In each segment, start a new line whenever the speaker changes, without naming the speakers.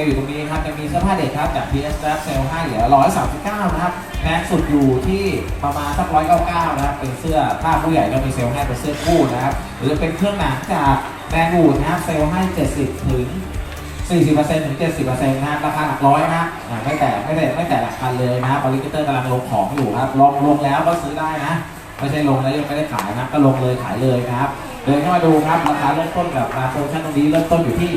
ลอยู่ตรงนี้ครับจะมีเสื้อผ้าเด็กครับจาก PS เซลให้เหลือ 139 นะครับแพงสุดอยู่ที่ประมาณสัก 199 นะครับ เป็นเสื้อผ้าผู้ใหญ่ก็มีเซลให้เป็นเสื้อคู่นะครับ หรือเป็นเครื่องหนังจากแบรนด์วูดนะครับเซลให้ 70 ถึง 40%ถึง 70%นะครับราคาหลักร้อยนะไม่แต่ไม่แต่ไม่แต่หลักพันเลยนะครับบริกิเตอร์กำลังลงของอยู่ครับลงลงแล้วก็ซื้อได้นะ ไม่ใช่ลงแล้วยังไม่ได้ขายนะก็ลงเลยขายเลยนะครับ เดินเข้ามาดูครับราคาเริ่มต้นกับมาโปรโมชั่นตรงนี้เริ่มต้นอยู่ที่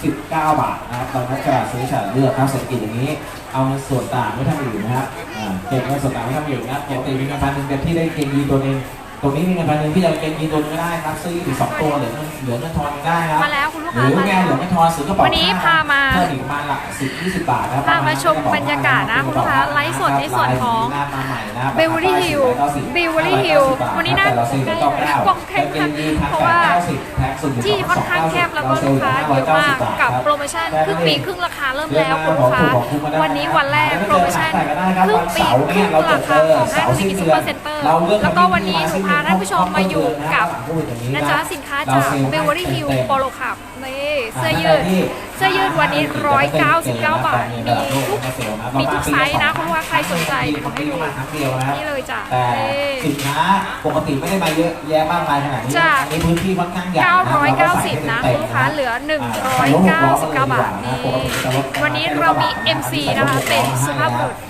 39 บาทนะครับตอนนั้นจะซื้อฉลาดเลือกครับเศรษฐกิจอย่างนี้ เอาเงินส่วนต่างไม่ทำอยู่นะครับอ่าเก็บเงินส่วนต่างไม่ทำอยู่นะครับปกติมีเงินพันหนึ่งเต็มที่ได้เกงยีตัวหนึงตรงนี้มีเงินพันหนึ่งที่จะเกงยีตัวหนึงก็ได้ครับซื้ออีกสองตัวเหลือเงินเหลือเงินทอนได้ครับ
มาแล้วคุณ
ห
ค้า
รือ
มา
แม่
แล้ว
เหลือเงินทอนซื้อกระเป๋า
วันนี้พามา
เพิ่มอีกประมาณหลักสิบยี่สิบบาทนะครับ
พามาชมบรรยากาศนะคุณลูกค้าไลฟ์สดในส่วนของ
มาใหม่นะ
Beverly Hill Beverly Hill วันนี้น่ากล้องแคบกล้องแคบเพราะว่าที่ค่อนข้างแคบแล้วก็ลูกค้าเยอะมากกับโปรโมชั่นครึ่งปีครึ่งราคาเริ่มแล้วคุณลูกค้าวันนี้วันแรกโปรโมชั่นครึ่งปีครึ่งราคาของห้างธุรกิจซูเปอร์เซ็นเตอร์แล้วก็วันนี้หนูพาท่านผู้ชมมาอยู่กับนะจ๊ะสินค้าจาก Beverly Hill Polo Club นี่เสื้อยืดเสื้อยืดวันนี้ 199 บาท มีทุกมีทุกไซส์นะเพราะว่าใครสนใจเดี๋ยวผมให้ดู
ครั้งเดียวนะครับ
นี่เลยจ้ะ
แต่
เอ้ย
สินค้าปกติไม่ได้มาเยอะแยะมากมายขนาดนี้
จ้ะ
อันนี้พื้นที่ค่อนข้างใหญ่นะเราก็ใส่ให้
990 นะ
เต็มๆ
ลูกค้าเหลือ 199 บาทนี่วันนี้เรามี MC นะคะเป็นสุภาพบุรุษนี่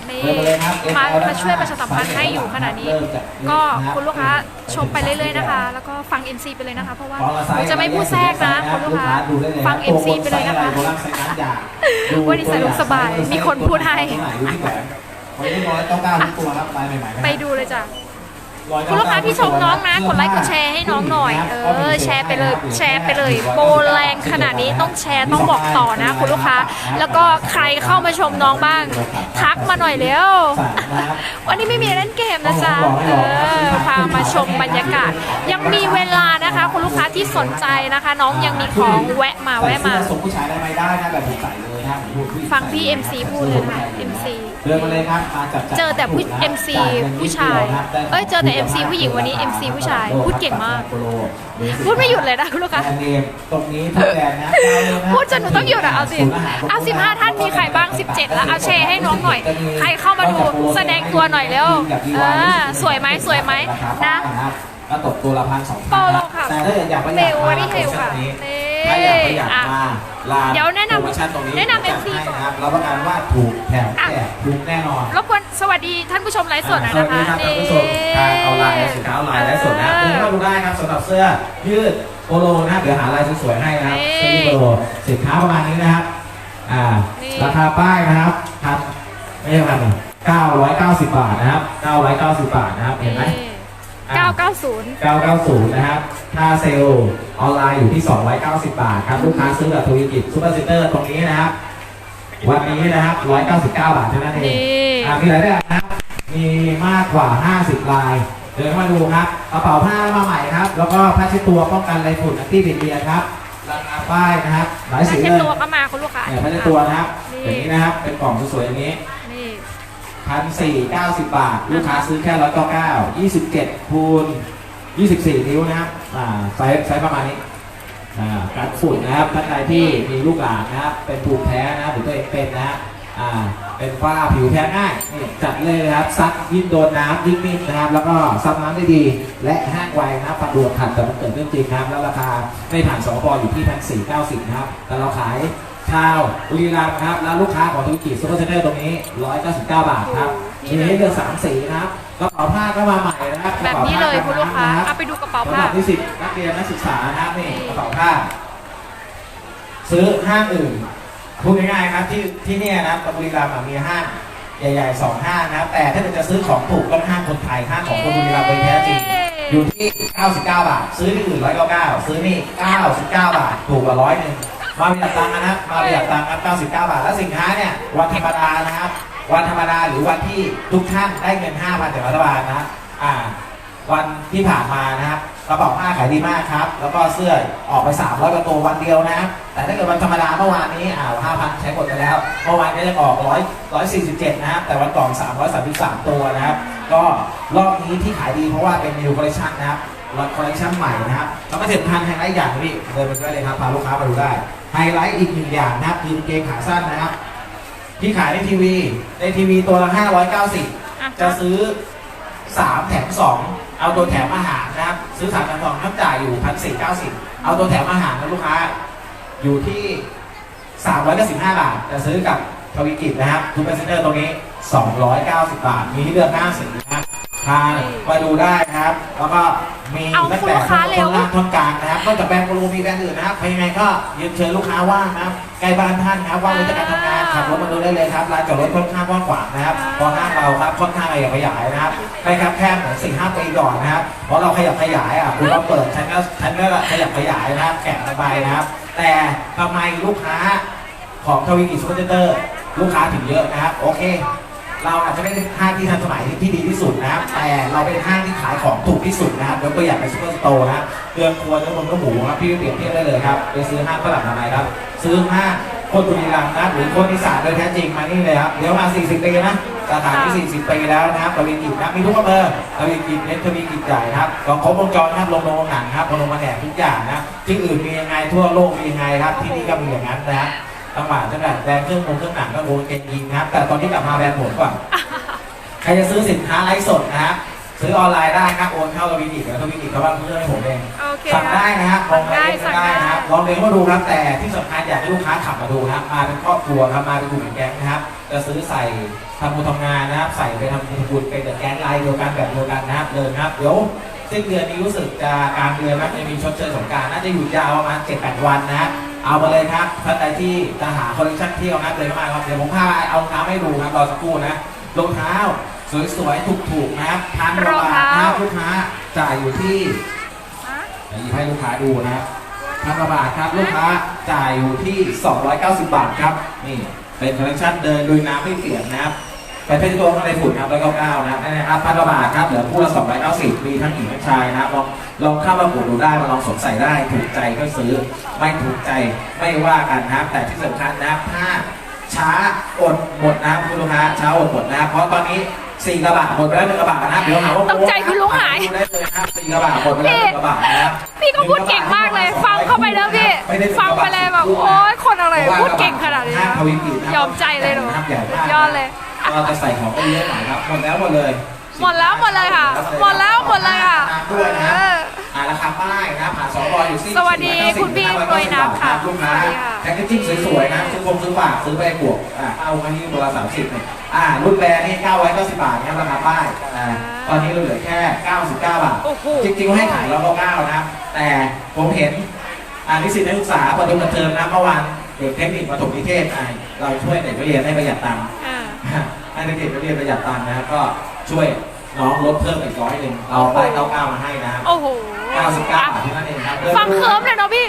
มามาช่วยประชาสัมพันธ์ให้อยู่ขนาดนี้ ก็คุณลูกค้าชมไปเรื่อยๆนะคะ แล้วก็ฟัง MC ไปเลยนะคะ เพราะว่าหนูจะไม่พูดแทรกนะคุณลูกค้าฟัง MC ไปเลยนะคะวันนี้สนุกสบายมีคนพูดให้
วันนี้ร้อยเก้าเก้าทุกตัวครับลายใหม่ๆ
ไปดูเลยจ้ะ คุณลูกค้าที่ชมน้องนะกดไลค์กดแชร์ให้น้องหน่อย เออแชร์ไปเลยแชร์ไปเลยโปรแรงขนาดนี้ต้องแชร์ต้องบอกต่อนะ คุณลูกค้า แล้วก็ใครเข้ามาชมน้องบ้างทักมาหน่อยเร็ววันนี้ไม่มีเล่นเกมนะจ๊ะเออพามาชมบรรยากาศ ยังมีเวลา นะคะ คุณลูกค้าที่สนใจนะคะ น้องยังมีของแวะมาแวะมา
ใส่เสื้อส่งผู้ชายได้ไหมได้นะแบบผมใส่เลยนะผมพูดผู้หญิ
ฟังพี่ MC พูดเลยค่ะ MC
เดินมาเลยครับมาจับจ่าย
เจอแต่ผู้ MC ผู้ชาย เอ้ยเจอแต่ MC ผู้หญิงวันนี้ MC ผู้ชาย พูดเก่งมาก พูดไม่หยุดเลยนะคุณลูกค้า
แบรนด์เนมตรงนี้ทุกแบรนด์นะ
พูดจนหนูต้องหยุดอะเอาสิเอา15ท่านมีใครบ้าง 17 แล้วเอาแชร์ให้น้องหน่อย ใครเข้ามาดูแสดงตัวหน่อยเร็วเออสวยไหมสวยไหมนะ
ก็ตกตัวละพันสองพั
โปโลค่ะ
แต่ถ้าอยากประห
เบ
ยัด
ล
มา
วารี่เฮลค่ะ
นี้
นี่
ถ้าอยากประหยัด
อะ
มาลา
เดี๋ยวแนะนำ
โปรโมชั่นตรงนี้
แนะนำ
จัด
MC
ให้
ก่อน
ครับรับประกันว่าถูกแถมแจกถูกแน่นอน
รบกวนสวัสดีท่านผู้ชมไลฟ์สดหน่อยนะคะ
สวัสดีครับท่านผู้ชมทางออนไลน์และสินค้าออนไลน์และสดนะเดินเข้ามาดูได้ครับสำหรับเสื้อยืดโปโลนะเดี๋ยวหาลายสวยๆให้นะครับ
นี่
เสื้อยืดโปโลสินค้าประมาณนี้นะครับอ่า
นี่
ราคาป้ายนะครับพันไม่ใช่พันเก้าร้อยเก้าสิบบาทนะครับเก้าร้อยเก้าสิบบาทนะครับเห็นไหม
990
990 นะครับ ค่าเซลล์ออนไลน์อยู่ที่ 290 บาทครับ ลูกค้าซื้อแบบธุรกิจซูเปอร์เซ็นเตอร์ตรงนี้นะครับ วันนี้นะครับ 199 บาทเท่านั้นเอง
นี่
อะมีหลายแบบนะครับ มีมากกว่า 50 ลาย เดินมาดูครับ กระเป๋าผ้ามาใหม่ครับ แล้วก็ผ้าเช็ดตัวป้องกันไรฝุ่นอันตี้บิดเบียนครับราคาป้ายนะครับ หลาย
ผ้า
สี
เช็
เล
ด
ย
ตัวก็มาคุณลูกค้า
เนี่ยผ้าเช็ดตัวนะครับ
นี่
อย่างนี้นะครับ เป็นกล่องสวยๆอย่างนี้
นี่
พันสี่เก้าสิบบาท ลูกค้าซื้อแค่ร้อยเก้าเก้ายี่สิบเจ็ดคูณยี่สิบสี่นิ้วนะครับอ่าไซส์ไซส์ประมาณนี้อ่าการฝุ่นนะครับท่านใดที่มีลูกหลานนะครับ เป็นภูมิแพ้นะครับหรือตัวเองเป็นนะฮะอ่าเป็นฝ้าผิวแพ้ง่ายนี่จัดเลยนะครับซักยิ่งโดนน้ำยิ่งนิ่มนะครับ แล้วก็ซับน้ำได้ดี และแห้งไวนะครับฟันด่วนขัดแต่มันเกิดเรื่องจริงนะครับ แล้วราคาไม่ผ่านสปออยู่ที่พันสี่เก้าสิบนะครับแต่เราขาย ชาวบุรีรัมย์ครับ แล้วลูกค้าของธุรกิจซูเปอร์เซ็นเตอร์ตรงนี้ 199 บาทครับ มีให้เลือกสามสีนะครับกระเป๋าผ้าก็มาใหม่นะครับ
แบบนี้เลยคุณลูกค้าเอาไปดูกระเป๋าผ้า
สำหรับนิสิตนักเรียนนักศึกษานะครับนี่กระเป๋าผ้า ซื้อห้างอื่นพูดง่ายๆครับที่ที่เนี่ยนะครับบุรีรัมย์อะมีห้างใหญ่ๆสองห้างนะครับ แต่ถ้าเกิดจะซื้อของถูกต้องห้างคนไทยห้างของคนบุรีรัมย์โดยแท้จริงอยู่ที่ 99 บาท ซื้อที่อื่น199 ซื้อนี่ 99 บาท ถูกกว่าร้อยหนึ่ง มาประหยัดตังค์นะครับมาประหยัดตังค์ครับ99 บาท แล้วสินค้าเนี่ยวันธรรมดานะครับ วันธรรมดาหรือวันที่ทุกท่านได้เงิน5,000จากรัฐบาลนะอ่า วันที่ผ่านมานะครับกระเป๋าผ้าขายดีมากครับ แล้วก็เสื้อออกไป300กว่าตัววันเดียวนะครับแต่ถ้าเกิดวันธรรมดาเมื่อวานนี้อ่า5,000 ใช้หมดไปแล้ว เมื่อวานก็ยังออก100 147 นะครับ แต่วันก่อน333 ตัวนะครับ ก็รอบนี้ที่ขายดีเพราะว่าเป็น new collection นะครับรถคอลเลคชันใหม่นะครับแล้วก็เด็ดพันแห่งไรอย่างนะพี่เดินไปด้วยเลยครับ พาลูกค้ามาดูได้ ไฮไลท์อีกหนึ่งอย่างนะครับคือกางเกงขาสั้นนะครับ ที่ขายในทีวี ในทีวีตัวละ590
อะ
จะซื้อ 3 แถม 2 เอาตัวแถมอาหารนะครับ ซื้อ3แถม2น้ำจ่ายอยู่ 1,490 เอาตัวแถมอาหารนะลูกค้า อยู่ที่395 บาท จะซื้อกับทวิกิจนะครับทูเปอร์เซนเตอร์ตรงนี้ 290 บาท มีให้เลือก5สีนะครับ ทานมาดูได้นะครับ แล้วก็มี
เอา
ตั้ง
คุณ
แต่
ลูกค้าเร็ว
ต้นล่างต้นกลางนะครับนอกจากแบรนด์โปรโลมีแบรนด์อื่นนะครับใครยังไงก็ยืนเชิญลูกค้าว่างนะครับใกล้บ้านท่านนะครับว่างเว้นจากการทำงานขับรถมาดูได้เลยครับลานจอดรถค่อนข้างกว้างขวางนะครับเพราะห้างเราครับค่อนข้างขยับขยายนะครับไม่ครับแค่เหมือนสี่ห้าปีก่อนนะครับเพราะเราขยับขยายอะคุณเราเปิดฉันก็ฉันก็ขยับขยายนะครับแกะไปนะครับ แต่ทำไมลูกค้าของทวีกิจซูเปอร์เซ็นเตอร์ลูกค้าถึงเยอะนะครับโอเค เราอาจจะไม่ได้ห้างที่ทันสมัยที่ดีที่สุดนะครับแต่เราเป็นห้างที่ขายของถูกที่สุดนะครับยกตัวอย่างในซูเปอร์สโตร์นะเครื่องครัวเนื้อมันก็หมูครับพี่เปรียบเทียบได้เลยครับไปซื้อห้างฝรั่งทำไมครับ ซื้อห้างคนบุรีรัมย์นะหรือคนอีสานโดยแท้จริงมานี่เลยครับเดี๋ยวมา 40 ปีนะสถานที่ 40 ปีแล้วนะครับทวีกิจนะมีทุกอำเภอทวีกิจเน้นทวีกิจใหญ่นะครับของครบวงจรนะครับลงโรงหนังครับลงมาแหนทุกอย่างนะที่อื่นมียังไงทั่วโลกมียังไงครับที่นี่ก็มีอย่างนั้นนะครับ ตั้งหวานตั้งแต่แบรนด์เครื่องมงเครื่องหนังก็โบเกนยิงนะครับ แต่ตอนนี้กลับมาแบรนด์ผมก่อนใครจะซื้อสินค้าไลฟ์สดนะครับซื้อออนไลน์ได้ครับโอนเข้าทวีกิจเดี๋ยวทวีกิจเขาบ้างเพื่อนให้ผมเอง
โอเค
สั่งได้นะครับล
สั่
องง
ได้
ได้
สั่ง
ได้
ได้
นะครับลองเลี้ยงมาดูครับแต่ที่สำคัญอยากให้ลูกค้าขับมาดูนะครับมาเป็นครอบครัวครับมาเป็นกลุ่มเป็นแก๊งนะครับจะซื้อใส่ทำบุญทำงานนะครับ ใส่ไปทำบุญบุญเป็นแต่แก๊งไลน์เดียวกันแบบเดียวกันนะครับเลยนะครับเดี๋ยวสิ้นเดือนนี้รู้สึกจะกลารเดือนนะจะมีชดเชยสงกรารน่าจะอยู่ยาวประมาณ7-8วันนะครับ เอามาเลยครับท่านใดที่จะหาคอลเลคชันเที่ยวนะเลยเข้ามาครับเดี๋ยวผมพาเอารองเท้าให้ดูครับรอสักครู่นะรองเท้าสวยๆถูกๆนะครับพันกว่าบาทนะครับลูกค้าจ่ายอยู่ที่
อะ
เดี๋ยวหยิบให้ลูกค้าดูนะครับพันกว่าบาทครับลูกค้าจ่ายอยู่ที่ 290 บาทครับนี่เป็นคอลเลคชันเดินลุยน้ำไม่เปียกนะครับ เป็นเพชรตัวข้างในฝุ่นครับแล้วก็เก้านะครับนี่นะครับพันกว่าบาทครับเหลือคู่ละ290มีทั้งหญิงทั้งชายนะครับลองลองเข้ามาปวดดูได้มาลองสวมใส่ได้ถูกใจก็ซื้อไม่ถูกใจไม่ว่ากันนะครับ แต่ที่สำคัญนะครับถ้าช้าอดหมดนะครับคุณลูกค้าช้าอดหมดนะครับเพราะตอนนี้สี่กระบะหมดไปแล้วหนึ่งกระบะนะครับเดี๋ยวหาว่า
ตกใจคุณลุงหาย
ดูได้เลยนะครับสี่กระบะหมดไปแล้วหนึ่งกระบะนะครับ
พี่ก็พูดเก่งมากเลย ฟังเข้าไปแล้วพี่ฟังไปเลยแบบโอ๊ยคนอะไรพูดเก่งขนาดนี้
ห้างทวีกิจนะ
ยอมใจเลยหนู
ครับใหญ่มาก
ยอดเลย
เราจะใส่ของไปเยอะหน่อยครับหมดแล้วหมดเลย
หมดแล้วหมดเลยค่ะ หมดแล้วหมดเลยค่ะ
ด้วยนะ
เออ
อ่าราคาป้ายนะผ่านสองร้อยอยู่ที่
สวัสดีคุณพี่
490
รวยนับค่ะ
ลูกค้า
สวัสดีค่ะ
แพ็กเกจจิ้งสวยๆนะซื้อคงซื้อฝากซื้อไปบวกอ่าเอามาที่ตัวละสามสิบเนี่ยอ่ารุ่นแบรนด์นี่เก้าร้อยเก้าสิบบาทนะครับราคาป้ายอ่าตอนนี้เราเหลือแค่เก้าสิบเก้าบาท
โอ้โห
จริงๆเขาให้ขายร้อยเก้านะครับแต่ผมเห็นอ่านิสิตนักศึกษาประดมเทอมนะเมื่อวานเด็กเทคนิคประถมนิเทศอ่าเราช่วยเด็กนักเรียนให้ประหยัดตังค์
อ่า
ให้เด็กนักเรียนประหยัดตังค์นะครับก็ช่วยน้องลดเพิ่มอีกร้อยหนึ่งเอาป้ายเก้าเก้ามาให้นะครับ
โอ้โห
99บาทเท่านั้นเองครับ
ฟังเคิร์มเลยเนาะพี่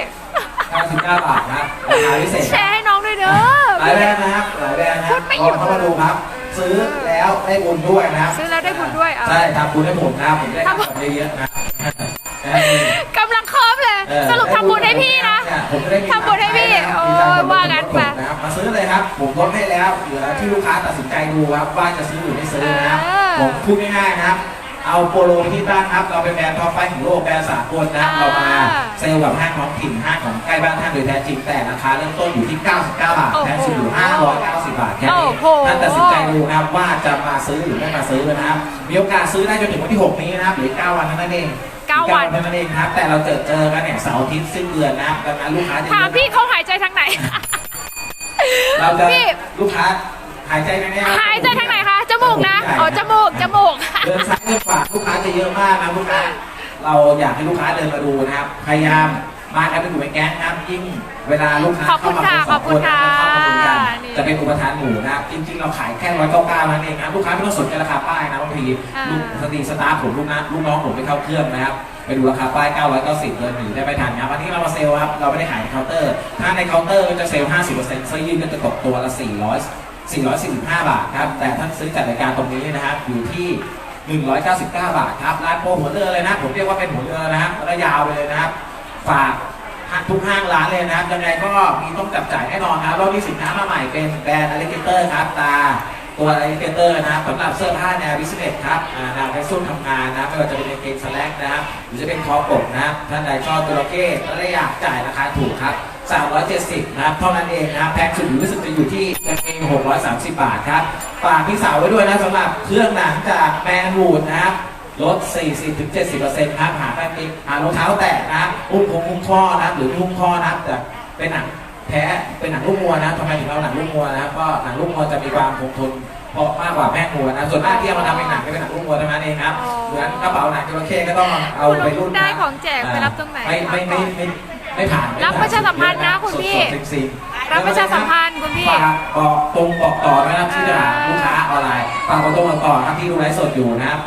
99บาทนะครับราคาพิเศษ
แชร์ให้น้องด้วยเด้อ
หลายแบรนด์นะครับหลายแบรนด์นะค
พู
รับ
ดไม่หยุด
ลองเข้ามาดูครับซื้อแล้วได้บุญด้วยนะครับ
ซื้อแล้วได้บุญด้วยอะ
ใช่ทำบุญให้ผมนะครับผมได้ทำบุญเยอะๆนะ
สรุปทำบุญให้พี่นะ
ผมจะได้มี
ทำบุญให้พี่
นะครับ
โอ้
มีการ
ยว่ากันไป
นะครับมาซื้อเลยครับ ผมลดให้แล้วเหลือที่ลูกค้าตัดสินใจดูครับว่าจะซื้อหรือไม่ซื้อนะครับ
เออ
ผมพูดง่ายๆนะครับเอาโปโลที่ตั้งครับ เราเป็นแบรนด์ท็อปไฟว์ของโลกแบรนด์สากลนะครับเรามาเซลล์กับห้างท้องถิ่นห้างของใกล้บ้านท่านโดยแท้จริงแต่ราคาเริ่มต้นอยู่ที่ 99 บาทแทนสุดอยู่ 590 บาทแค่นี้
โอ้โห
ท่านตัดสินใจดูนะครับว่าจะมาซื้อหรือไม่มาซื้อนะครับ มีโอกาสซื้อได้จนถึงวันที่ 6 นี้นะครับหรือ 9 วันเท่านั้นเอง
เก้าวัน
เท่านั้นเองครับ แต่เราเจอเจอกันเนี่ยเสาร์อาทิตย์สิ้นเดือนนะครับดังนั้นลูกค้าจะเย
ถาม
อะ
พี่เขาหายใจทางไหน
เราจะ
พี่
ลูกค้าหายใจไหมเนี่ย
หายใจทางไหนคะ จมูกนะ อ๋อ จมูก จมูก
เดินซ้ายเดินขวาลูกค้าจะเยอะมากนะลูกค้า เราอยากให้ลูกค้าเดินมาดูนะครับ พยายาม มากันเป็นกลุ่มเป็นแก๊งนะครับยิ่งเวลาลูกค้า
ขอบคุ
เข้า
ณ
มา
ค่ะ
เป็นสองคน
ขอบคุณค่ะ
เข้ามาคุยกัน
นี่
จะเป็นอุปทานหมู่นะครับจริงๆเราขายแค่ร้อยเก้าเก้านั่นเองนะลูกค้าไม่ต้องสนใจราคาป้ายนะบางที
อ่า
ลูกสตรีสตาฟผมลูกนะลูกน้องผมไปเข้าเครื่องนะครับไปดูราคาป้าย 990เดินหนีได้ไม่ทันครับวันนี้เรามาเซลล์ครับเราไม่ได้ขายในเคาน์เตอร์ ถ้าในเคาน์เตอร์ก็จะเซลล์50%เสื้อยืดก็จะตกตัวละ400 445 บาทครับ แต่ท่านซื้อจัดรายการตรงนี้นะครับ อยู่ที่ 199 บาทครับ ร้านโปรหัวเรือเลยนะ ผมเรียกว่าเป็นหัวเรือนะครับระยาวไปเลยนะครับ ฝากทุกห้างร้านเลยนะครับยังไงก็มีต้องจับจ่ายแน่นอนครับรอบนี้สินค้ามาใหม่เป็นแบรนด์อ l ล g a เตอร์ครับตาตัวอ l ล g a เตอร์นะครับสำหรับเสื้อผ้าแนวบิสเนสครับแนวไคส้นทำงานนะครับไม่ว่าจะเป็นเกงสแลกนะครับหรือจะเป็นคอปกนะครับท่านใดชอบตัวเคและอยากจ่ายราคาถูกครับ 370 นะครับเท่านั้นเองนะครับแพ็คสุดรู้สึกจะอยู่ที่กางเกง630 บาทครับฝากพี่สาวไว้ด้วยนะสำหรับเครื่องหนังจากแมนวูดนะครับ ลด 40-70%ครับหาแป้งติ๊กหารองเท้าแตะนะครับอุ้มคงอุ้มข้อนะครับหรือไม่อุ้มข้อนะครับแต่เป็นหนังแท้เป็นหนังลูกงัวนะทำไมถึงเอาหนังลูกงัวนะครับก็หนังลูกงัวจะมีความคงทนเพราะมากกว่าแม่งัวนะส่วนมากที่เอามาทำเป็นหนังก็เป็นหนังลูกงัวเท่านั้นเองครับเหมือนกระเป๋าหนังจระเข้ก็ต้องเอาไปรุ่นนะ
ได้ของแจกไปรับตรงไหน
ไม่ไม่ไม่ไม่ไม่ผ่าน
รับประชาสัมพันธ์นะคุณพี่
สดๆซิงๆ
รับประชาสัมพันธ์คุณพี่
ฝากบอกตรงบอกต่อนะครับที่จะหาลูกค้าออนไลน์ฝากบอกตรงบอกต่อครับที่ดูไลฟ์สดอยู่นะครับ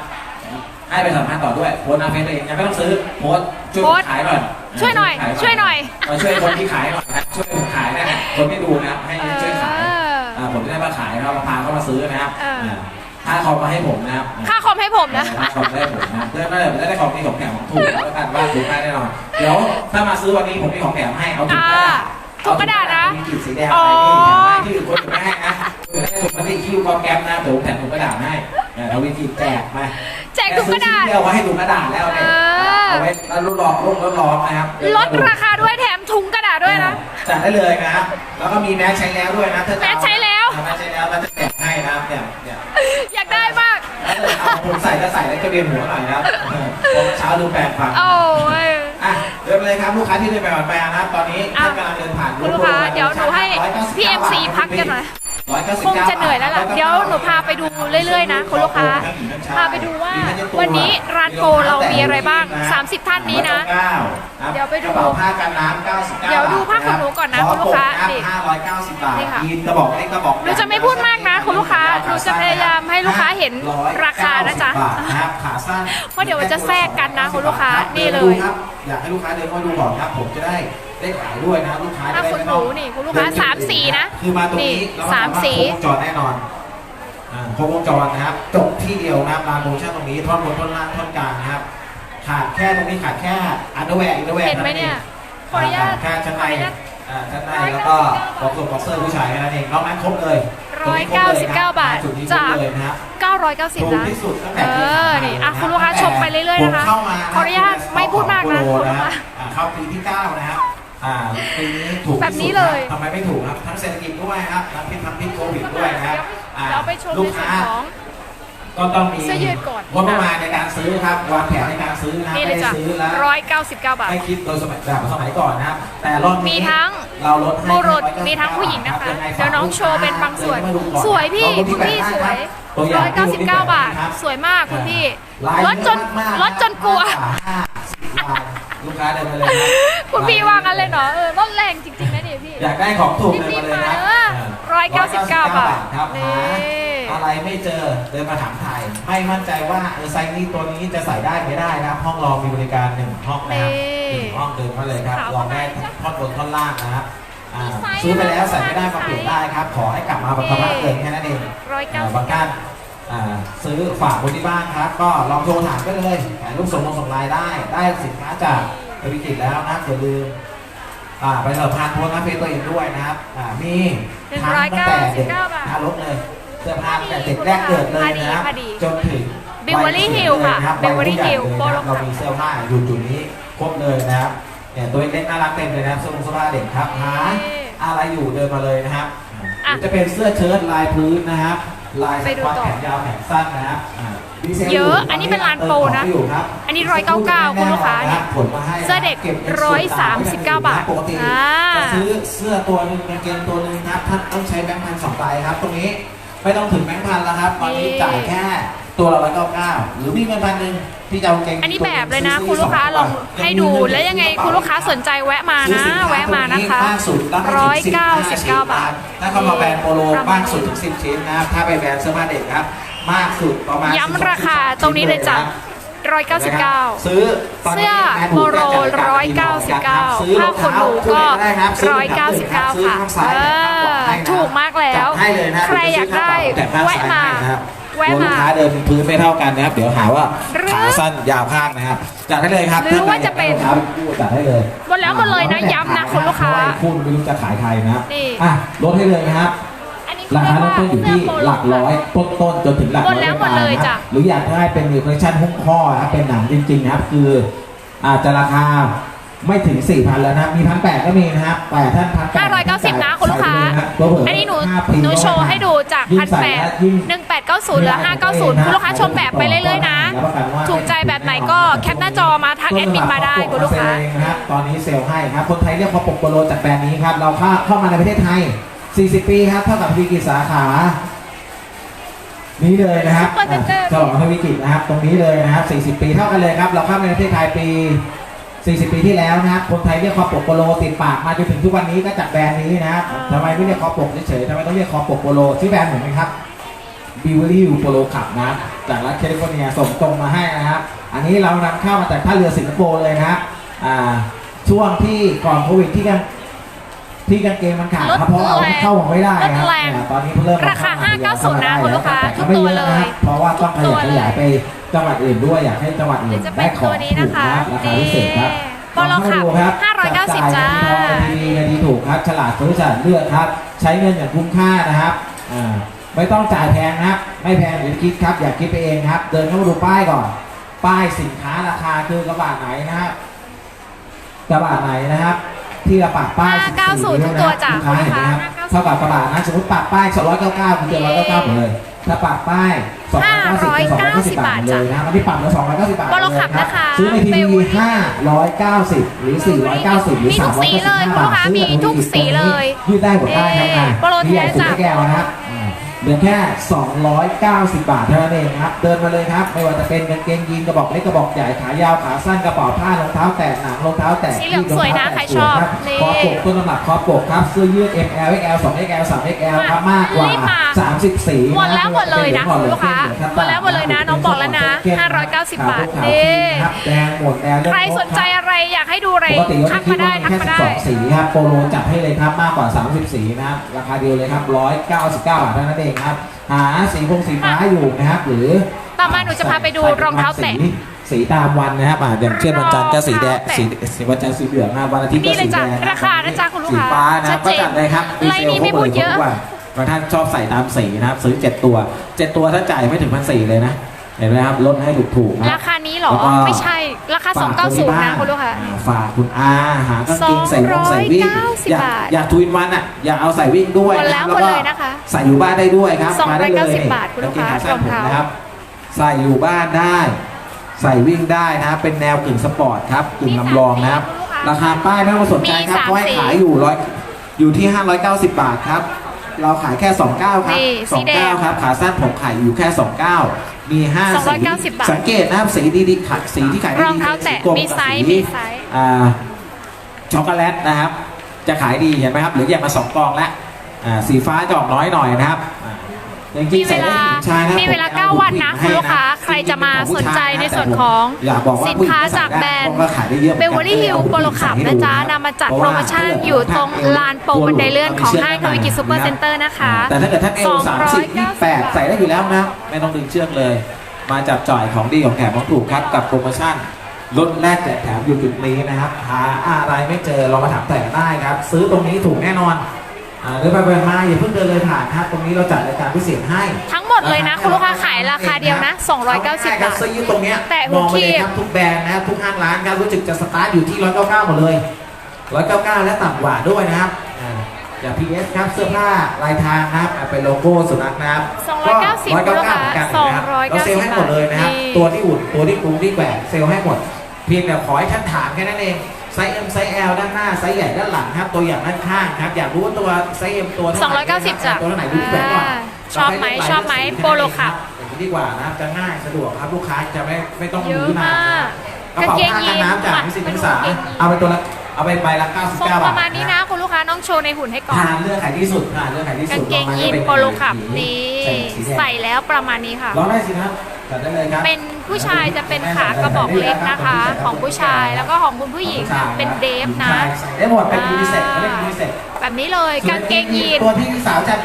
ให้ไปสัมภาษณ์ต่อด้วยโพสต์หน้าเฟซตัวเองยังไม่ต้องซื้อโพสต์ช่วย
โพสต์
ขายหน่อย
ช่วยหน่อย
ขาย
ช่วยหน่อย
มาช่วยคนที่ขายหน่อยนะช่วยผมขายนะฮะคนที่ดูนะครับให้ช่วยขาย
เออ
อ่าผมจะได้มาขายนะครับมาพาเขามาซื้อนะครับ
เอออ่า
ถ้าเขามาให้ผมนะครับ
ค่าคอมให้ผมนะ
ถ้าเขาได้ผมนะเพื่อไม่ได้ได้ของที่ของแถมของถูกแล้วกันว่าถูกได้แน่นอนเดี๋ยวถ้ามาซื้อวันนี้ผมมีของแถมให้เอาถุงกระดาษ
อ่าถุงกระดาษนะ
มีขีดสีแดงอะไรนี่แถมให้ที่อื่นคนอื่นไม่ให้นะคนอื่นให้ถุงพลาสติกคิ้วกอมแก๊ปนะเดี๋ยวผมแถมถุงกระดาษให้ เนี่ยเราวิธีแจกมา
แจกถุงกระดาษ
แค่ซื้อชิ้นเดียวไว้ให้ถุงกระดาษแล้วเนี่ย
เออ
เอาไว้แล้วรุ่นร้อนรุ่นร้อนนะครับ
ลดราคาด้วยแถมถุงกระดาษด้วยนะ
จัดได้เลยนะครับ แล้วก็มีแมสใช้แล้วด้วยนะถ้าจะเอา
แมสใช้แล้ว
แมสใช้แล้วเราจะแจกให้นะครับเนี่ยเนี่ย
อยากได้มาก
แล้วเลยเอาผมใส่ก็ใส่แล้วก็เวียนหัวหน่อยนะครับเออผมเช้าดูแปลงฟัง
โอ้ย
อะเริ่มเลยครับลูกค้าที่เดินไปผ่านไปนะครับตอนนี้
อะ
ท่านกำลังเดินผ่าน
คุณลูกค้าเดี๋ยวหนูให้ PMC พักกันหน่อย คงจะเหนื่อยแล้วล่ะ เดี๋ยวหนูพาไปดูเรื่อยๆนะคุณลูกค้า พาไปดูว่าวันนี้ร้านโปรเรามีอะไรบ้าง 30 ท่านนี้นะ เดี๋ยวไปดู
กระเป๋าผ้ากันน้ำ99
เดี๋ยวดูผ้าขนหนูก่อนนะคุณลูกค้านี่
590บาท
นี่ค่ะ
ยีนกระบอกนี้กระบอก
หนูจะไม่พูดมากนะคุณลูกค้า หนูจะพยายามให้ลูกค้าเห็นราคานะจ๊ะ
590บาทนะครับขาสั้น
เพราะเดี๋ยวมันจะแทรกกันนะคุณลูกค้า นี่เลย
ดูครับอยากให้ลูกค้าเดินเข้ามาดูก่อนครับผมจะได้ ได้ขายด้วยนะครับลูกค้าจะได้
ถ้าคุณ
ไม่ต้อง
หนูนี่คุณลูกค้า
เดิน
สามสีนะ
คือมาตรงนี้
นี่
แล้ว
สามสี
ครบวงจรแน่นอนอ่าครบวงจรนะครับจบที่เดียวนะครับร้านโมชั่นตรงนี้ท่อนบนท่อนล่างท่อนกลางนะครับขาดแค่ตรงนี้ขาดแค่อันเดอร์แวร์อินเดอร์แวร์
เห็นไหมเนี่ยขออนุญาต
แค่ชั้นใน
ขออนุญาต
อ่าชั้นในแล้วก็บ็อกซ์บ็อกเซอร์ผู้ชายแค่นั้นเองนอกนั้นครบเลยตงนี้ครบเลยนะ
199บาท
จุดนี้คร
จาก
บเลยนะครับ
990
ถูก
นะ
ที่สุดตั้ง
เอ
แต่ปี
อ
2000
นี่อะ
รับ
คุณลูกค้าชมไปเรื่อยๆนะคะ
ผมเข้ามา
ขออนุญาตไม่พูดมากนะ
โปร
คุณลูกค้า
อ่าเข้าปีที่ 9 นะครับ อ่าปีนี้ถูกที่สุด
แบบนี้เลย
ทำไมไม่ถูกครับ ทั้งเศรษฐกิจด้วยครับทั้งพิษทั้งพิษโควิดด้วยนะครับอ่า
เราไปชม
ลู
ใน
ก
ส่วน
ค้า
ของ
ก็ต้องมี
เสื้อยืดก่อน
งบประมาณในการซื้อครับวางแผนในการซื้อนะครับ
นี่เล
ไม่
ย
ได้
จ้ะ
ซื้อแล้ว
199บาท
ไม่คิดโดยสมัยแบบสมัยก่อนนะครับแต่รอบนี้
มีทั้ง
เราลดให้
โมโรด
199
มีทั้งผู้หญิงนะคะ
รับยังไง
เดี๋ยวน้องโชว์เป็นบางส่วน
เดินเข้ามาดูก่อน
สวยพี่
ลองดู
คุณพี่
แบบ
สวย
ตัวอย่างที่ดูที่
199บาท
ครับ
สวยมากคุณพี่
ลาย
ลดจน
เยอะมากๆ
ลดจนกลัว
ห้าสิบลาย ลูกค้าเดินมาเลยครับ
คุณพี่ว่ากันเลยเนาะเออลดแรงจริงๆนะนี่พี่
อยากได้ของถูกเดิน
รี
มา
บ
เลย
ๆมา
นะ
เออ199บาท
ครับ
นี่
หาอะไรไม่เจอเดินมาถามไทยไม่มั่นใจว่าเออไซส์นี้ตัวนี้จะใส่ได้ไม่ได้นะครับห้องรอมีบริการหนึ่งห้องนะครับ
นี่
หนึ่งห้องเดินมาเลยครับ
ขาว
ลองได้
ประมาณ
ท่อนบนท่อนล่างนะครับอ่า
มีไซส์
ซื้อไปแล้วใส่ไม่ได้
มีไซส์
มาเปลี่ยนได้ครับ ขอให้กลับมาแบบสภาพเดิมแค่นั้นเองอ่าบางท่านอ่า ซื้อฝากคนที่บ้านครับ ก็ลองโทรถามได้เลยถ่ายรูปส่งลงส่งไลน์ได้ ได้สินค้าจากบริกิตแล้วนะครับอย่าลืมอ่าไปสอบทานโพสต์หน้าเฟซตัวเองด้วยนะครับอ่ามีทั้งตั้งแต่เด็ก
199บาท
ทารกเลยเสื้อผ้าตั้งแต่เด็กแรกเกิดเลยนะครับ
พอดีพอดี
จนถึง
Beverly
วัย
Hills ค่ะ
เลยนรับ
Beverly
วัยผู้ใหญ่
Hills
เลยนะครับ
โปรโล
เรามีเสื้อผ้าอยู่จุดนี้ครบเลยนะครับเนี่ยตัวเล็กๆน่ารักเต็มเลยนะครับเสื้อผ้าเสื้อผ้าเด็กครับหาอะไรอยู่เดินมาเลยนะครับห
อะ
รือจะเป็นเสื้อเชิ้ตลายพื้นนะครับ ลายส
ไปดู
ควอต
ต่อ
แขนยาวแขนสั้นนะครับอ่าดีซล
เยอะอันนี้เป็นลานโปรนะ
เติมของอยู่ครับ
อันนี้199คุณลูกค้าเนี่ย
ผลมาให้
เสื้อเด็ก
ก็บงินส่วนต่งไว้
139บาท
ปกติ
อ่า
จะซื้อเสื้อตัวหนึงกางเกงตัวหนึงครับท่านต้องใช้แบงค์พันสองใบครับ ตรงนี้ไม่ต้องถึงแบงค์พันแล้วครับตอนนี้จ่ายแค่ ตัวละร้อยเก้าเก้าหรือมีเงินพันหนึ่งที่จะเอากางเกง
อันนี้
ตัวห
แบบเลยนะ
ซื้
คุณลูกค้า
ส
ลอง
ตัว
ให้ดูแล้วยังไงคุณลูกค้าสนใจแวะมานะ แวะมานะคะ
มากสุดรับ
ร้อย
ถึง
เก้า
15
สิบเก้าบาท
ถ้าเข้ามาแบรนด์โปโล
ประมาณ
มากสุดถึง10ชิ้นนะครับถ้าไปแบรนด์เสื้อผ้าเด็กครับมากสุดประมาณ
ย้ำราคาตรงนี้เลยจ้ะ199
ซื้อตนนี้
เสื้อ
แม่
โม
ถูก
โร
แก้จ่ายการซื้อ
199
ร
ผ้า
อง
ขน
เท้า
หนูก็
คู่ได้ครับซื้อ
199
ซื้อ
ค่ะ
ข้างซ้าย
เอ
ข้างข
อ
วาให้นะ
ถูกมากแล้ว
จัดให้เลยนะ
ใครอยากได้
แต่ข้าง
แวะ
ซ้าย
มา
ให้นะครับ
แวะ
กลัลู
มา
กค้าเดินพื้นไม่เท่ากันนะครับ เดี๋ยวหาว่า
หรือ
ขาสั้นยาวข้างนะครับจัดให้เลยครับ
หรือว่าจะเป็น
ถ้าใครอยากได้รองเท้าคู่จัดให้เลย
หมดแล้วหมดเลยนะย้ำนะคุณลูกค้า
เพระว่คุณไม่รู้จะขายใครนะครับ
นี่
อะลดให้เลยนะครับ
อันนี้
ราคาเริ่มต้นอยู่ที่หลักร้อยต้นๆจนถึงหลัก
หม
ร้อ
ด
ย
แล้ว
บาท
หมดเลย
นะค
จ้ะ
รับหรืออยากได้เป็นมีคอลเลคชันหุ้มข้อนะครับเป็นหนังจริงๆนะครับคืออาจจะราคา ไม่ถึง 4,000 แล้วนะ มีพันแปดก็มีนะครับแต่ท่านพันแปด
590นะคุณลูกค้า อันนี้หนูหนูโชว์ให้ดูจากพันแปดหนึ่งแปดเก้าศูนย์เหลือห้าเก้าศูนย์คุณลูกค้าชมแบบไปเรื่อยๆนะ ถูกใจแบบไหนก็แคปหน้าจอมาทักแอดมินมาได้คุณลูกค้า
นะครับตอนนี้เซลล์ให้ครับ คนไทยเรียกพอปกโปโลจากแบรนด์นี้ครับ เราเข้าเข้ามาในประเทศไทย 40 ปีครับ เท่ากับทวีกิจสาขา นี้เลยนะครับ
Super Center
ฉลองทวีกิจนะครับ ตรงนี้เลยนะครับ 40 ปีเท่ากันเลยครับ เราเข้ามาในประเทศไทยปี 40 ปีที่แล้วนะครับ คนไทยเรียกคอปกโปโลติดปากมาจนถึงทุกวันนี้ก็จากแบรนด์นี้นะครับทำไมไม่เรียกคอปกเฉยๆทำไมต้องเรียกคอปกโปโลชื่อแบรนด์เหมือนไหมครับบิวเวอรี่โปโลขับนะจากรัฐแคลิฟอร์เนียส่งตรงมาให้นะครับ อันนี้เรานำเข้ามาจากท่าเรือสิงคโปร์เลยนะครับอ่าช่วงที่ก่อนโควิดที่กัน ที่กางเกงมันขาดครับเพราะเราเข้ามาไม่ได้ครับ
ลดแรง
เนี่ยตอนนี้เพิ่งเริ่ม
ราคา
เข้ม
590นะคุณลูกค้า
แต่
ทุก
ไม่
ตัว
เยอะ
เลย
นะครับเพราะว่าต้องข
ทุกตั
ยายวข
เลย
ยายไปจังหวัดอื่นด้วยอยากให้จังหวัดอื่
เดี๋ย
น
วจะเป็
ได้
น
ข
ตั
อง
วนี้
ถู
นะ
ก
คะ
นะราคาพิเศษครับ
บอลขับ
ลองเข้ามาดูครับ
590
จับจ่าย
จ้า
เงินทองดีๆเงินดีถูกครับ ฉลาดซื้อฉลาดเลือกครับ ใช้เงินอย่างคุ้มค่านะครับอ่าไม่ต้องจ่ายแพงนะครับ ไม่แพงอย่าคิดครับ อย่าคิดไปเองครับ เดินเข้ามาดูป้ายก่อน ป้ายสินค้าราคาคือกระบะไหนนะครับกระบะไหนนะครับ ที่เราปักป้าย
590ทุกตัวจ้ะ
ลูกค้าเห็นไหมครับ
590
เท่ากับกระบะนะสมมติปักป้าย299คุณเจอ199หมดเลยถ้าปักป้าย290คือ290บาทหมดเลยนะมันที่ปักแล้ว290บาท
บอลขับนะคะ
ซื้อในที
เบ
วี
ลลี่
590 หรือ 490 หรือ
มีทุกสีเลย
395
คุณลูกค้า
ซื้อ
มีทุกสีเลย
ยืดได้หมดได้ครับนะ
เอ๊ะโปรแท้
มีใหญ่สุด
จ้ะ
ได้แก้วนะครับอืม เหลือแค่ 290 บาทเท่านั้นเองครับ เดินมาเลยครับ ไม่ว่าจะเป็นกางเกงยีนกระบอกเล็กกระบอกใหญ่ขายาวขาสั้นกระเป๋าผ้ารองเท้าแตะหนังรองเท้าแตะ
สีเหลืองสวยนะใครชอบ
ครับ
นี่
คอปกต้นตำรับคอปกครับเสื้อยืด ML XL 2XL 3XL ครับมากกว่า
รีบมา
30สี
หมดแล้วหมดเลยนะ
ป็
คุณลูกค้า
เหลือง
หมดแล้วหมดเลยนะน้องบอกแล้วนะ
เข้ม
590 บาท
ขว
นี่
ครับแดงหมดแดงเลือด
ใครสนใจอะไรอยากให้ดูอะไร
ปกติก็
ทัก
คิด
มาได้
ว่ามี
ทัก
แค่
มาได้
12สีครับโปโลจัดให้เลยครับมากกว่า 30 สีนะครับราคาเดียวเลยครับ 199 บาทเท่านั้นเองครับ หาสีพงสีฟ้าอยู่นะครับ หรือ
ต่อมาหนูจะพาไปดูรองเท้าแตะ
สีสีตามวันนะครับอ่าอย่างเช่นวันจันทร์ก็สีแดง
รองเท้าแตะ
สีสีวันจันทร์สีเหลืองนะครับวันอาทิตย์ก็
นี่เลย
สี
จ้ะ
แดง
ราคานะจ๊ะคุณลูก
สี
ค้า
ฟ้านะครับ
ชั
ก็
ดเจน
จัดเลยครับ
ไลน์นี้ไม่พูดเยอะ
บางท่านชอบใส่ตามสีนะครับ ซื้อ 7 ตัว 7 ตัวถ้าจ่ายไม่ถึงพันสี่เลยนะ เห็นไหมครับลดให้ถูกๆนะ
ราคานี้เหรอ
แล้วก็
ไม่ใช่ ราคา
ฝกคนที่
290
บ้า
นะคุณลูกค้า
อ่ฝากคุณอาหากางเกงใส่วงใส่วิ่ง
290
อย่า
บาท
อย่าทวินวันอะอย่าเอาใส่วิ่งด้วย
หมดแล้ว
นะ
หมดเลยนะคะ
ใส่อยู่บ้านได้ด้วยครับมาได้เลย
290บาทคุณลูกค้า
งเงขสั้นผม
รองเท้าน
นะครับ ใส่อยู่บ้านได้ ใส่วิ่งได้นะครับเป็นแนวกึ่งสปอร์ตครับกึ่งลำลองนะครับ
มีสามสี
ราคาป้ายไม่ต้องสนใจครับ
มีสาม
เพราะให้
สี
ขายอยู่ร้อยอยู่ที่ 590 บาทครับ เราขายแค่ 29 ครับ
นี่สีแดง
29 ครับ ขาสั้นผมขายอยู่แค่ 29 มี5สี
290บาท
สังเกตนะครับสีดีๆขายสีที่ขายดี
รองเท้าแตะ
สีกล
มีไซส์
กับ
มีไซส์
อ่าช็อกโกแลตนะครับ จะขายดีเห็นไหมครับเหรือแยกมาสองกองแล้วอ่าสีฟ้าจะออกน้อยหน่อยนะครับ อ่าจริง
มี
ๆ
เว
ใส่ได้
ลา
หญิงชายนะ
มีเวลา
ผมอ
9วันนะ
ผู้หญิง
คุณลูกค้า
ให้นะ
ใครจะมา
จริงๆ
สนใจ
เป็
ใน
ผู้ชายะ
ส่วนของ
อยากบอกว่า
สินค้าจากแบรนด์
ก็ขายได้เยอะหมือนกัน
Beverly Hills Polo Club นะจ๊ะนำมาจัดโปรโมชั่นอยู่ตรงลานโปรบันไดเลื่อนของห้างทวิกิจซูเปอร์เซ็นเตอร์นะคะ
แต่ถ้าเกิดท่านเอลสามสิบยี่แปด
290
ใส่ได้อยู่แล้วนะ ไม่ต้องดึงเชือกเลย มาจับจ่ายของดีของแถมของถูกครับกับโปรโมชั่นลดแลกแจกแถมอยู่จุดนี้นะครับ หาอะไรไม่เจอเรามาถามแต่ได้ครับ ซื้อตรงนี้ถูกแน่นอน อ่าเดินไปเดินมาอย่าเพิ่งเดินเลยผ่านครับ ตรงนี้เราจัดรายการพิเศษให้
ทั้งหมดเลยนะคุณลูกค้าขายราคาเดียวนะ290
เอาง่ายๆครับ
บาท
เสื้อยืดตรงเนี้ย
แต่
ม
หัว
องไปเลย
คีบ
ครับทุกแบรนด์นะครับทุกห้างร้านครับรู้สึกจะสตาร์ทอยู่ที่199หมดเลย199และต่ำกว่าด้วยนะครับอ่าอย่าง PS ครับเสื้อผ้าลายทางนะครับอ่าเป็นโลโก้สุนัขนะครับ
290
ก็199เหมือนกันนะครับ
290
เราเซลล์ให้หมดเลยนะครับ
นี่
ตัวที่อุ่นตัวที่กรุงที่แหวกเซลล์ให้หมดเพียงแต่ขอให้ท่านถามแค่นั้นเอง ไซส์ M ไซส์ L ด้านหน้าไซส์ใหญ่ด้านหลังครับ ตัวอย่างด้านข้างครับ อยากรู้ว่าตัวไซส์ M ตัวเท่าไหร่
290จ้ะ
ตัวเท่าไหร่ดูที่แหวนก่อน
อ่าชอบไหมชอบไหมโปโลขับ
อย่างนี้ดีกว่านะครับจะง่ายสะดวกครับลูกค้าจะไม่ไม่ต้อง
เยอะ
รู้นาน
มาก
กระเป๋าผ้ากันน้ำจากนิสิตนักศึกษาเอาไปตัวละเอาไปใบละ99
ทรง
บาท
ประมาณนี้นะคุณลูกค้าน้องโชว์ในหุ่นให้ก่อน
ทานเลือกขายที่สุดทานเลือกขายที่สุ
กา
ด
งเกงยีนโปโลขับนี่ใส่แล้วประมาณนี้ค่ะ
ลองได้สิครับจัดได้ เลยครับ
เป็นผู้ชายจะเป็นขากระบอกเล็กนะคะ ของผู้ชายแล้วก็ของคุณผู้หญิงนะเป็นเดฟนะ
ใส่ได้หมดเป็นยูนิเซ็กไม่ได้ยูนิเซ็ก
แบบนี้เลยกางเกงยีน
ตัวที่พี่สาวจัด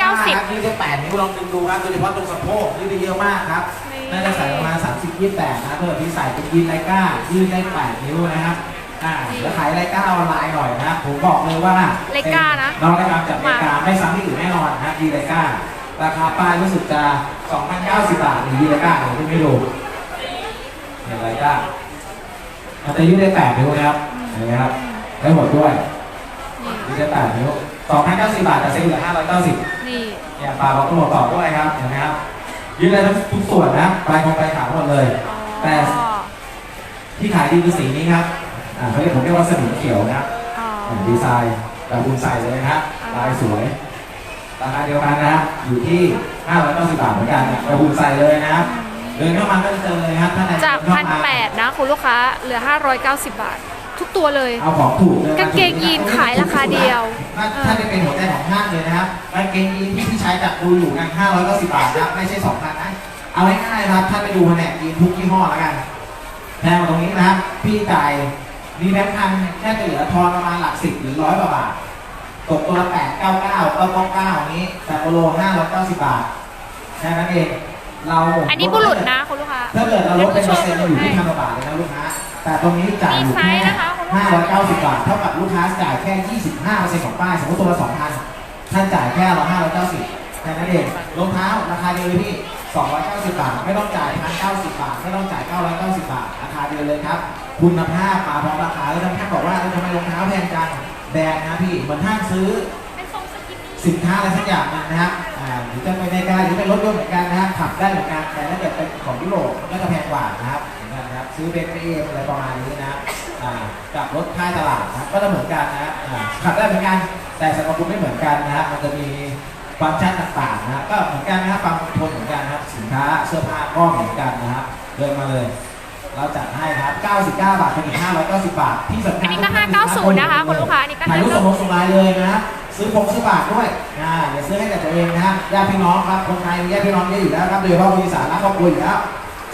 590
ยืดได้แปดนิ้วลองดึงดูครับโดยเฉพาะตรงสะโพกยืดได้เยอะมากครับ
นี่
น่าจะใส่ประมาณ30 28นะถ้าเกิดพี่ใส่เป็นยีนไลก้ายืดได้แปดนิ้วนะครับอ่าแล้วขายไลก้าออนไลน์หน่อยนะผมบอกเลยว่า
ไลก้านะ
น้องได้รับจากไลก้าไม่ซ้ำที่อื่นแน่นอนนะยีนไลก้า ราคาป้ายรู้สึกจะ2,090 บาทหรือยีนไลก้าผมไม่รู้ยีนไลก้ามันจะยืดได้แปดนิ้วนะครับนะครับได้หมดด้วย
นี่
นี่จะแปดนิ้วสองพันเก้าสิบบาทแต่ซื้อเหลือห้าร้อยเก้าสิบ
นี่
เนี่ยปลาบอกตัวต่อด้วยครับเห็นไหมครับยืดได้ทุกส่วนนะปลายคงปลายขาหมดเลย แต่
อ๋อ
ที่ขายดีคือสีนี้ครับอ่าเขาเรียกผมเรียกว่าสนิมเขียวนะครับ
อ๋อ
อ่าดีไซน์แบบบุญใส่เลยนะครับลายสวย ราคาเดียวกันนะครับอยู่ที่ 590 บาทเหมือนกันนะแบบบุญใส่เลยนะครับเดินเข้ามาก็จะเจอเลยครับท่านใด
จาก
เดิ
พัน
เข้ามา
แปดนะคุณลูกค้าเหลือ 590 บาท ทุกตัวเลย
เอาของถูกดินม
กางเกงยีนขายราคาเดียว
ถ้าถ้าจะเป็นหัวใจของห้างเลยนะครับกางเกงยีนที่พี่ชายจับดูอยู่กัน590 บาทนะครับไม่ใช่ 2,000นะเอาง่ายๆนะครับท่านไปดูแผนกยีนทุกยี่ห้อแล้วกันแทนมาตรงนี้นะครับพี่จ่ายมีแบงค์พันแค่จะเหลือทอนประมาณหลักสิบหรือร้อยกว่าบาท ตกตัวละ8 9 9 9 9 9นี้แต่โปโล590บาทแค่นั้นเองเรา
อันนี้บุรุษนะคุณลูกค้า
ถ้าเกิดเราลดเป็นเปอร์เซ็นต์
บุ
อ
รุษ
ยู่
ให้
ที่พันกว่าบาทเลยนะลูกค้าแต่ตรงนี้จ่ายอยู่
มีไซ
แค่
ส์นะคะคุณลูกค้า
590บาทเท่ากับลูกค้าจ่ายแค่25%ของป้ายสมมติตัวละ2,000ท่านจ่ายแค่เรา590แค่นั้นเองรองเท้าราคาเดียวเลยพี่290บาทไม่ต้องจ่าย1,090บาทไม่ต้องจ่าย990บาทราคาเดียวเลยครับคุณภาพมาพร้อมราคาแล้วท่านบอกว่าเอ้ยทำไมรองเท้าแพงจัง แบรนด์นะพี่เหมือนท่านซื้อ
เป็นทรงสกินนี่
สินค้าอะไรสักอย่างหนึงนะครับอ่าหรือจะไปในการหรือเป็นรถยนต์เหมือนกันนะครับขับได้เหมือนกันแต่ถ้าเกิดเป็นของยุโรปมันก็จะแพงกว่านะครับเหมือนกันนะครับซื้อเบนซ์ไปเองอะไรประมาณนี้นะครับอ่ากับรถค่ายตลาดนะครับก็จะเหมือนกันนะครับอ่าขับได้เหมือนกันแต่สรรพคุณไม่เหมือนกันนะครับมันจะมีฟังก์ชันต่างๆนะครับก็เหมือนกันนะครับความทนเหมือนกันนะครับสินค้าเสื้อผ้าก็เหมือนกันนะครับเดินมาเลย เราจัดให้ครับ 99 บาทเป็นอีก590 บาท ที่สำคัญ
อันนี้ก็590นะคะคุณลูกค้าอันนี้ก็
ถ่ายรูปสมรสสมรายเลยนะครับซื้อพงซื้อบาทด้วยอ่าอย่าซื้อให้แต่ตัวเองนะครับญาติพี่น้องครับ คนไทยมีญาติพี่น้องเยอะอยู่แล้วครับ โดยเฉพาะบริษัทรักครอบครัวอยู่แล้ว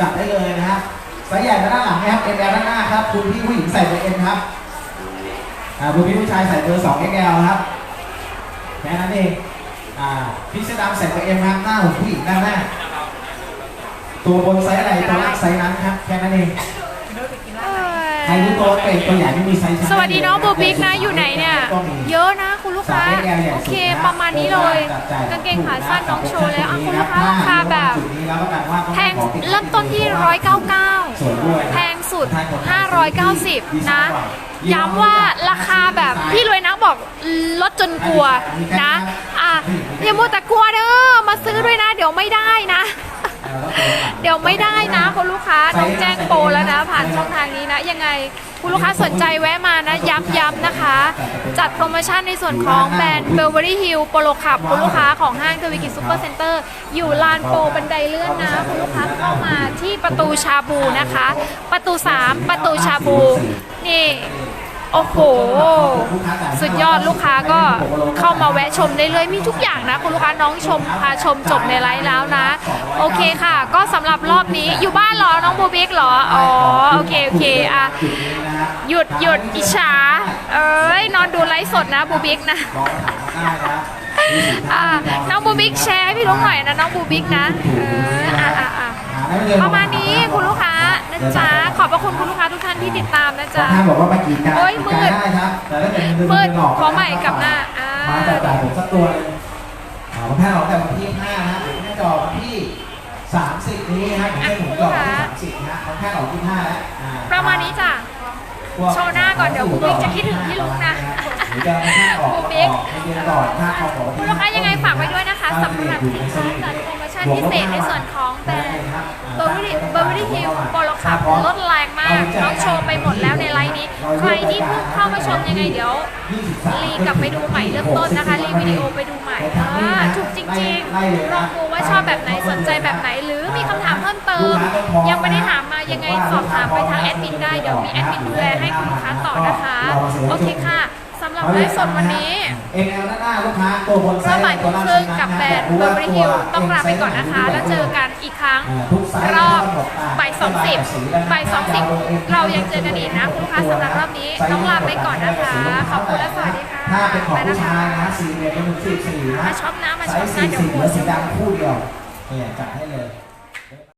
จัดได้เลยนะครับไซส์ใหญ่ด้านหลังนะครับ M L ด้านหน้าครับ คุณพี่ผู้หญิงใส่เบอร์ M ครับอ่าคุณพี่ผู้ชายใส่เบอร์2 XL ครับแค่นั้นเองอ่าพี่เสื้อดำใส่เบอร์ M ครับหน้าของผู้หญิงด้านหน้า ตัวบนไซส์อะไรตัวล่างไซส์นั้นครับแค่นั้นเองใครรู้ตัวว่าเป็นตัวใหญ่ไม่มีไซส์
สวัสดีน้องโบบิ๊กนะอยู่ไหนเนี่ย
ก็มี
เยอะนะคุณลูกค้าโอเคประมาณนี้เลยกางเกงขาสั้นน้องโชว์แล้วอะคุณลูกค้าราคาแบบแพงเริ่มต้นที่ 199 แพงสุด 590 นะย้ำว่าราคาแบบพี่รวยนักบอกลดจนกลัวนะ อะอย่ามัวแต่กลัวเด้อมาซื้อด้วยนะ เดี๋ยวไม่ได้นะ เดี๋ยวไม่ได้นะคุณลูกค้าน้องแจ้งโปรแล้วนะ ผ่านช่องทางนี้นะ ยังไงคุณลูกค้าสนใจแวะมานะย้ำๆนะคะ จัดโปรโมชั่นในส่วนของแบรนด์เบลเวอรี่ฮิลโปโลคับคุณลูกค้าของห้างทวีกิจซูเปอร์เซ็นเตอร์ อยู่ลานโปรบันไดเลื่อนนะ คุณลูกค้าเข้ามาที่ประตูชาบูนะคะ ประตู 3 ประตูชาบู นี่โอ้โห สุดยอดลูกค้าก็เข้ามาแวะชมได้เลยมีทุกอย่างนะ คุณลูกค้าน้องชมพาชมจบในไลฟ์แล้วนะ โอเคค่ะ ก็สำหรับรอบนี้อยู่บ้านเหรอ น้องบูบิ๊กเหรอ อ๋อ โอเค โอเค อะ หยุดหยุดอิจฉา เอ้ย นอนดูไลฟ์สดนะบูบิ๊กนะ
ลองถามมาได้นะครับ
อะน้องบูบิ๊กแชร์ให้พี่ลุงหน่อยนะ น้องบูบิ๊กนะเอออะอะอะประมาณนี้คุณลูกค้านะจ๊ะขอบพระคุณคุณลูกค้าทุกท่านที่ติดตามนะจ๊ะ
ท่านบอกว่ามากี่การ
โอ๊ยมืด
กี่การได้ครับแต่ถ้าเป็นมือ
มืด
หลอก
ขอใหม่กลับหน้าอ่า
มาจัดจ่ายผมสักตัวหนึงอ่าผมแค่ออกแต่วันที่5นะผมแค่จอวันที่ 30นี้นะผมแค่หมุนจอวันที่30นะผมแค่ออกที่5แล้วอ่
ประมาณนี้จ้ะ
พวก
โชว์หน้าก่อนเดี๋ยวคุณบิ๊กจะคิดถึงพี่ลุงนะ
หรือจะไม่ให้ออก
คุณบิ๊ก
ออกให้เรียนก่อนถ้าออกบอกว่า
คุณลูกค้ายังไงฝากไว้ด้วยนะคะสำหรับสินค้าจัดโปรโมชั่นพิเศษในส่วนของแบรนด์เบอร์วิเบอร์วิฮิลโปรคับลดแรงมากน้องโชว์ไปหมดแล้ว ใครที่เพิ่งเข้ามาชมยังไงเดี๋ยวรีกลับไปดูใหม่เริ่มต้นนะคะรีวิดีโอไปดูใหม่อ่าถูกจริงๆลองดูว่าชอบแบบไหนสนใจแบบไหน หรือมีคำถามเพิ่มเติม ยังไม่ได้ถามมายังไงสอบถามไปทางแอดมินได้เดี๋ยวมีแอดมินดูแลให้คุณลูกค้าต่อนะคะ โอเคค่ะ ไลฟ์สดวันนี้
เอ็นเอลด้านหน้าลูกค้าตัวบนไซ
เริ่ม
ส์
บ่ายโมงครึ่งกับแบรนด์เบอร์บริฮิลต้องลาไปก่อนนะคะ แล้วเจอกันอีกครั้งรอบบ่ายสองสิบบ่ายสองสิบเรายังเจอกันอีกนะคุณลูกค้าสำหรับรอบนี้ต้องลาไปก่อนนะคะ ขอบคุณและสวัสดีค่ะ
ถ้าเป็นของ
ไปนะ
ผู้
คะ
ชายนะสี่เมตรเป็นถึงสี่สี่นะ
มาช็อปนะมา
ไซ
ช็อป
ส์
นะ
สี่
เดี๋ยว
สี่เหลือสีดำคู่เดียวเนี่ยจัดให้เลย